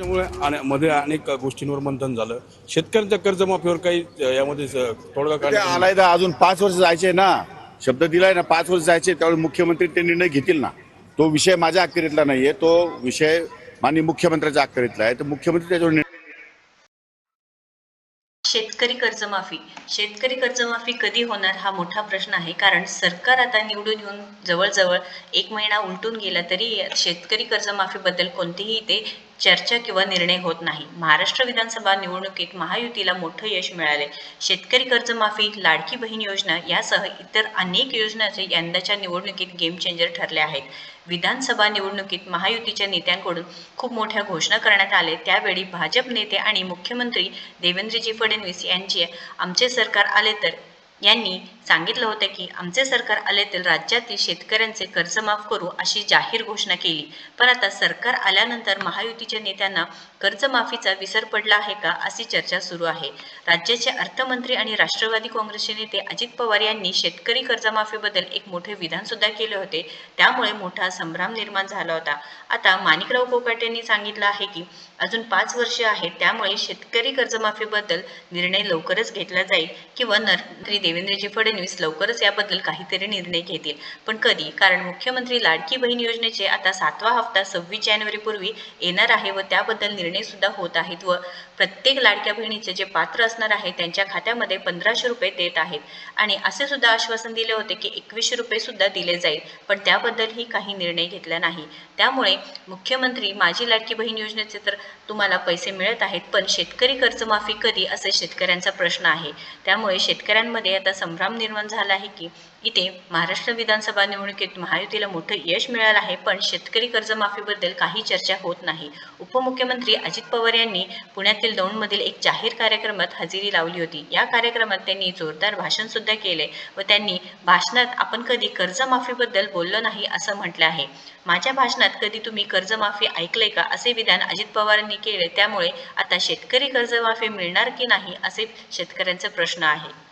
त्यामुळे आणि मध्ये अनेक गोष्टींवर मंथन झालं. शेतकऱ्यांच्या कर्जमाफीवर काही यामध्ये तोडगा ते काढण्यात आलाय तर अजून पाच वर्ष जायचे ना. शब्द दिलाय ना पाच वर्ष जायचे त्यावेळी मुख्यमंत्री ते निर्णय घेतील ना. तो विषय माझ्या अखत्यारीतला नाहीये तो विषय माननीय मुख्यमंत्र्याच्या अखत्यारीतला आहे. तर मुख्यमंत्री त्याच्यावर निर्णय शेतकरी कर्जमाफी. शेतकरी कर्जमाफी कधी होणार हा मोठा प्रश्न आहे. कारण सरकार आता निवडून येऊन जवळजवळ एक महिना उलटून गेला तरी शेतकरी कर्जमाफीबद्दल कोणतीही इथे चर्चा किंवा निर्णय होत नाही. महाराष्ट्र विधानसभा निवडणुकीत महायुतीला मोठं यश मिळाले शेतकरी कर्जमाफी लाडकी बहीण योजना यासह इतर अनेक योजनाचे यंदाच्या निवडणुकीत गेम चेंजर ठरले आहेत. विधानसभा निवडणुकीत महायुतीच्या नेत्यांकडून खूप मोठ्या घोषणा करण्यात आले त्यावेळी भाजप नेते आणि मुख्यमंत्री देवेंद्रजी फडणवीस यांचे आमचे सरकार आले तर यांनी सांगितलं होतं की आमचे सरकार आले तर राज्यातील शेतकऱ्यांचे कर्ज माफ करू अशी जाहीर घोषणा केली. पण आता सरकार आल्यानंतर महायुतीच्या नेत्यांना कर्जमाफीचा विसर पडला आहे का अशी चर्चा सुरू आहे. राज्याचे अर्थमंत्री आणि राष्ट्रवादी काँग्रेसचे नेते अजित पवार यांनी शेतकरी कर्जमाफीबद्दल एक मोठे विधान सुद्धा केले होते. त्यामुळे मोठा संभ्रम निर्माण झाला होता. आता माणिकराव कोकाटे यांनी सांगितलं आहे की अजून पाच वर्षे आहेत त्यामुळे शेतकरी कर्जमाफीबद्दल निर्णय लवकरच घेतला जाईल किंवा नरत्री देवेंद्रजी फडणवीस लवकरच याबद्दल काहीतरी निर्णय घेतील. पण कधी? कारण मुख्यमंत्री लाडकी बहीण योजनेचे आता सातवा हप्ता सव्वीस जानेवारीपूर्वी येणार आहे व त्याबद्दल निर्णय सुद्धा होत आहेत व प्रत्येक लाडक्या बहिणीचे जे पात्र असणार आहे त्यांच्या खात्यामध्ये पंधराशे रुपये देत आहेत. आणि असे सुद्धा आश्वासन दिले होते की एकवीसशे रुपये सुद्धा दिले जाईल पण त्याबद्दलही काही निर्णय घेतला नाही. त्यामुळे मुख्यमंत्री माझी लाडकी बहीण योजनेचे तर तुम्हाला पैसे मिळत आहेत पण शेतकरी कर्जमाफी कधी? असे शेतकऱ्यांचा प्रश्न आहे. त्यामुळे शेतकऱ्यांमध्ये आता संभ्रम निर्माण झाला आहे की इथे महाराष्ट्र विधानसभा निवडणुकीत महायुतीला मोठं यश मिळालं आहे पण शेतकरी कर्जमाफीबद्दल काही चर्चा होत नाही. उपमुख्यमंत्री अजित पवार यांनी पुण्यातील दौंडमधील एक जाहीर कार्यक्रमात हजेरी लावली होती. या कार्यक्रमात त्यांनी जोरदार भाषण सुद्धा केले व त्यांनी भाषणात आपण कधी कर्जमाफीबद्दल बोललो नाही असं म्हटलं आहे. माझ्या भाषणात कधी तुम्ही कर्जमाफी ऐकलंय का? असे विधान अजित पवारांनी केले. त्यामुळे आता शेतकरी कर्जमाफी मिळणार की नाही असे शेतकऱ्यांचा प्रश्न आहे